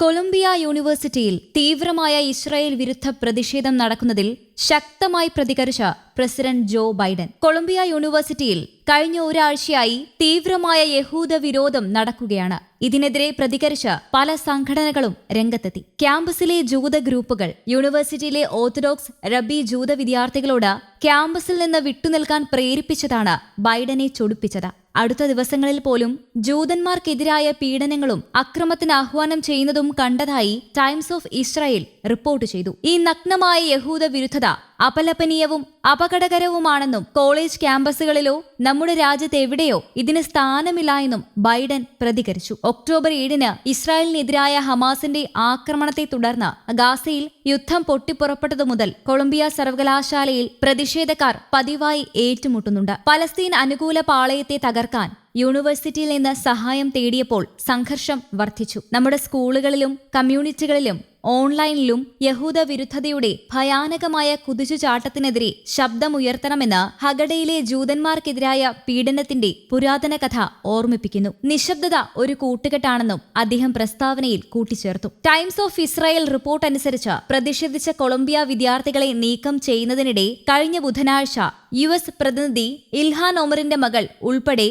Colombia യൂണിവേഴ്സിറ്റിയിൽ തീവ്രമായ Israel വിരുദ്ധ പ്രതിഷേധം നടക്കുന്നതിൽ ശക്തമായി പ്രതികരിച്ച പ്രസിഡന്റ് ജോ ബൈഡൻ. കൊളംബിയ യൂണിവേഴ്സിറ്റിയിൽ കഴിഞ്ഞ ഒരാഴ്ചയായി തീവ്രമായ യഹൂദ വിരോധം നടക്കുകയാണ്. ഇതിനെതിരെ പ്രതികരിച്ച പല സംഘടനകളും രംഗത്തെത്തി. ക്യാമ്പസിലെ ജൂത ഗ്രൂപ്പുകൾ യൂണിവേഴ്സിറ്റിയിലെ ഓർത്തഡോക്സ് റബി ജൂത വിദ്യാർത്ഥികളോട് ക്യാമ്പസിൽ നിന്ന് വിട്ടുനിൽക്കാൻ പ്രേരിപ്പിച്ചതാണ് ബൈഡനെ ചൊടിപ്പിച്ചത്. അടുത്ത ദിവസങ്ങളിൽ പോലും ജൂതന്മാർക്കെതിരായ പീഡനങ്ങളും അക്രമത്തിന് ആഹ്വാനം ചെയ്യുന്നതും കണ്ടതായി ടൈംസ് ഓഫ് ഇസ്രായേൽ റിപ്പോർട്ട് ചെയ്തു. ഈ നഗ്നമായ യഹൂദ വിരുദ്ധത അപലപനീയവും അപകടകരവുമാണെന്നും കോളേജ് ക്യാമ്പസുകളിലോ നമ്മുടെ രാജ്യത്ത് എവിടെയോ ഇതിന് സ്ഥാനമില്ല എന്നും ബൈഡൻ പ്രതികരിച്ചു. ഒക്ടോബർ ഏഴിന് ഇസ്രായേലിനെതിരായ ഹമാസിന്റെ ആക്രമണത്തെ തുടർന്ന് ഗാസയിൽ യുദ്ധം പൊട്ടിപ്പുറപ്പെട്ടതു മുതൽ കൊളംബിയ സർവകലാശാലയിൽ പ്രതിഷേധക്കാർ പതിവായി ഏറ്റുമുട്ടുന്നുണ്ട്. പലസ്തീൻ അനുകൂല പാളയത്തെ തകർക്കാൻ യൂണിവേഴ്സിറ്റിയിൽ നിന്ന് സഹായം തേടിയപ്പോൾ സംഘർഷം വർദ്ധിച്ചു. നമ്മുടെ സ്കൂളുകളിലും കമ്മ്യൂണിറ്റികളിലും ഓൺലൈനിലും യഹൂദ വിരുദ്ധതയുടെ ഭയാനകമായ കുതിച്ചുചാട്ടത്തിനെതിരെ ശബ്ദമുയർത്തണമെന്ന് ഹഗഡയിലെ ജൂതന്മാർക്കെതിരായ പീഡനത്തിന്റെ പുരാതന കഥ ഓർമ്മിപ്പിക്കുന്നു. നിശബ്ദത ഒരു കൂട്ടുകെട്ടാണെന്നും അദ്ദേഹം പ്രസ്താവനയിൽ കൂട്ടിച്ചേർത്തു. ടൈംസ് ഓഫ് ഇസ്രായേൽ റിപ്പോർട്ട് അനുസരിച്ച് പ്രതിഷേധിച്ച കൊളംബിയ വിദ്യാർത്ഥികളെ നീക്കം ചെയ്യുന്നതിനിടെ കഴിഞ്ഞ ബുധനാഴ്ച യു എസ് പ്രതിനിധി ഇൽഹാൻ ഒമറിന്റെ മകൾ ഉൾപ്പെടെ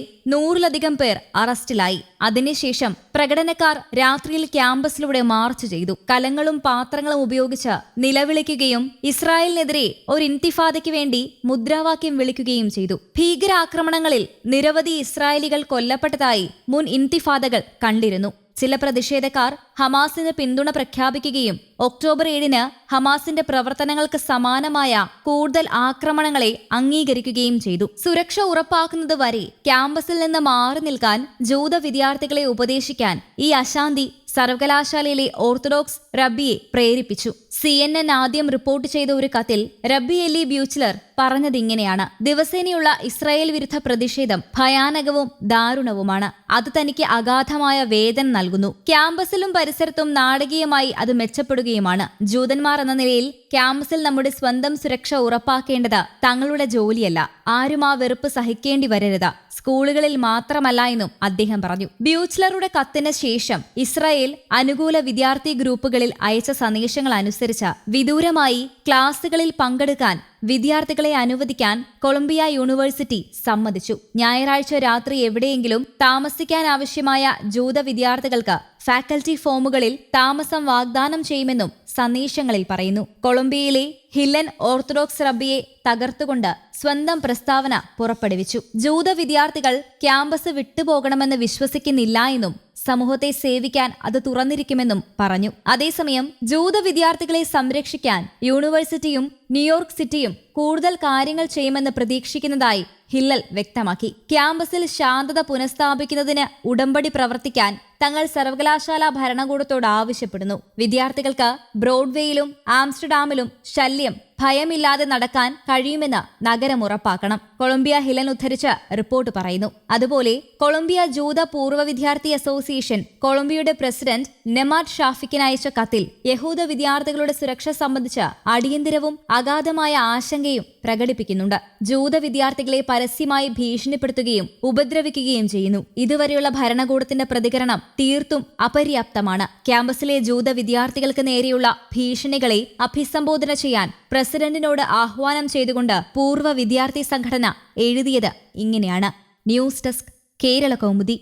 നൂറിലധികം പേർ അറസ്റ്റിലായി. അതിനുശേഷം പ്രകടനക്കാർ രാത്രിയിൽ ക്യാമ്പസിലൂടെ മാർച്ച് ചെയ്തു. കലങ്ങളും പാത്രങ്ങളും ഉപയോഗിച്ച് നിലവിളിക്കുകയും ഇസ്രായേലിനെതിരെ ഒരു ഇൻതിഫാദയ്ക്ക് വേണ്ടി മുദ്രാവാക്യം വിളിക്കുകയും ചെയ്തു. ഭീകരാക്രമണങ്ങളിൽ നിരവധി ഇസ്രായേലികൾ കൊല്ലപ്പെട്ടതായി മുൻ ഇൻതിഫാദകൾ കണ്ടിരുന്നു. ചില പ്രതിഷേധക്കാർ ഹമാസിന് പിന്തുണ പ്രഖ്യാപിക്കുകയും ഒക്ടോബർ ഏഴിന് ഹമാസിന്റെ പ്രവർത്തനങ്ങൾക്ക് സമാനമായ കൂടുതൽ ആക്രമണങ്ങളെ അംഗീകരിക്കുകയും ചെയ്തു. സുരക്ഷ ഉറപ്പാക്കുന്നത് വരെ ക്യാമ്പസിൽ നിന്ന് മാറി നിൽക്കാൻ ജൂത വിദ്യാർത്ഥികളെ ഉപദേശിക്കാൻ ഈ അശാന്തി സർവകലാശാലയിലെ ഓർത്തഡോക്സ് റബ്ബിയെ പ്രേരിപ്പിച്ചു. സി എൻ എൻ ആദ്യം റിപ്പോർട്ട് ചെയ്ത ഒരു കത്തിൽ റബ്ബി എലി ബ്യൂച്ചിലർ പറഞ്ഞതിങ്ങനെയാണ്. ദിവസേനയുള്ള ഇസ്രായേൽ വിരുദ്ധ പ്രതിഷേധം ഭയാനകവും ദാരുണവുമാണ്. അത് തനിക്ക് അഗാധമായ വേദന നൽകുന്നു. ക്യാമ്പസിലും പരിസരത്തും നാടകീയമായി അത് മെച്ചപ്പെടുകയുമാണ്. ജൂതന്മാർ എന്ന നിലയിൽ ക്യാമ്പസിൽ നമ്മുടെ സ്വന്തം സുരക്ഷ ഉറപ്പാക്കേണ്ടത് തങ്ങളുടെ ജോലിയല്ല. ആരും ആ വെറുപ്പ് സഹിക്കേണ്ടി വരരുത്. സ്കൂളുകളിൽ മാത്രമല്ല എന്നും അദ്ദേഹം പറഞ്ഞു. ബ്യൂച്ച്ലറുടെ കത്തിന് ശേഷം ഇസ്രായേൽ അനുകൂല വിദ്യാർത്ഥി ഗ്രൂപ്പുകളിൽ അയച്ച സന്ദേശങ്ങൾ അനുസരിച്ച് വിദൂരമായി ക്ലാസുകളിൽ പങ്കെടുക്കാൻ വിദ്യാർത്ഥികളെ അനുവദിക്കാൻ കൊളംബിയ യൂണിവേഴ്സിറ്റി സമ്മതിച്ചു. ഞായറാഴ്ച രാത്രി എവിടെയെങ്കിലും താമസിക്കാൻ ആവശ്യമായ ജൂത വിദ്യാർത്ഥികൾക്ക് ഫാക്കൽറ്റി ഫോമുകളിൽ താമസം വാഗ്ദാനം ചെയ്യുമെന്നും സന്ദേശങ്ങളിൽ പറയുന്നു. കൊളംബിയയിലെ ഹില്ലൻ ഓർത്തഡോക്സ് റബ്ബിയെ തകർത്തുകൊണ്ട് സ്വന്തം പ്രസ്താവന പുറപ്പെടുവിച്ചു. ജൂത വിദ്യാർത്ഥികൾ ക്യാമ്പസ് വിട്ടുപോകണമെന്ന് വിശ്വസിക്കുന്നില്ല എന്നും സമൂഹത്തെ സേവിക്കാൻ അത് തുറന്നിരിക്കുമെന്നും പറഞ്ഞു. അതേസമയം ജൂത വിദ്യാർത്ഥികളെ സംരക്ഷിക്കാൻ യൂണിവേഴ്സിറ്റിയും ന്യൂയോർക്ക് സിറ്റിയും കൂടുതൽ കാര്യങ്ങൾ ചെയ്യുമെന്ന് പ്രതീക്ഷിക്കുന്നതായി ഹില്ലൽ വ്യക്തമാക്കി. ക്യാമ്പസിൽ ശാന്തത പുനഃസ്ഥാപിക്കുന്നതിന് ഉടമ്പടി പ്രവർത്തിക്കാൻ തങ്ങൾ സർവകലാശാല ഭരണകൂടത്തോട് ആവശ്യപ്പെടുന്നു. വിദ്യാർത്ഥികൾക്ക് ബ്രോഡ്വേയിലും ആംസ്റ്റർഡാമിലും ശല്യം ഭയമില്ലാതെ നടക്കാൻ കഴിയുമെന്ന് നഗരം ഉറപ്പാക്കണം. കൊളംബിയ ഹിലൻ ഉദ്ധരിച്ച് റിപ്പോർട്ട് പറയുന്നു. അതുപോലെ കൊളംബിയ ജൂത പൂർവ വിദ്യാർത്ഥി അസോസിയേഷൻ കൊളംബിയയുടെ പ്രസിഡന്റ് നെമാഡ് ഷാഫിക്കിന് അയച്ച കത്തിൽ യഹൂദ വിദ്യാർത്ഥികളുടെ സുരക്ഷ സംബന്ധിച്ച് അടിയന്തിരവും അഗാധമായ ആശങ്കയും പ്രകടിപ്പിക്കുന്നുണ്ട്. ജൂത വിദ്യാർത്ഥികളെ പരസ്യമായി ഭീഷണിപ്പെടുത്തുകയും ഉപദ്രവിക്കുകയും ചെയ്യുന്നു. ഇതുവരെയുള്ള ഭരണകൂടത്തിന്റെ പ്രതികരണം തീർത്തും അപര്യാപ്തമാണ്. ക്യാമ്പസിലെ ജൂത വിദ്യാർത്ഥികൾക്ക് നേരെയുള്ള ഭീഷണികളെ അഭിസംബോധന ചെയ്യാൻ പ്രസിഡന്റിനോട് ആഹ്വാനം ചെയ്തുകൊണ്ട് പൂർവ വിദ്യാർത്ഥി സംഘടന എഴുതിയത് ഇങ്ങനെയാണ്. News desk Kerala Kaumudi.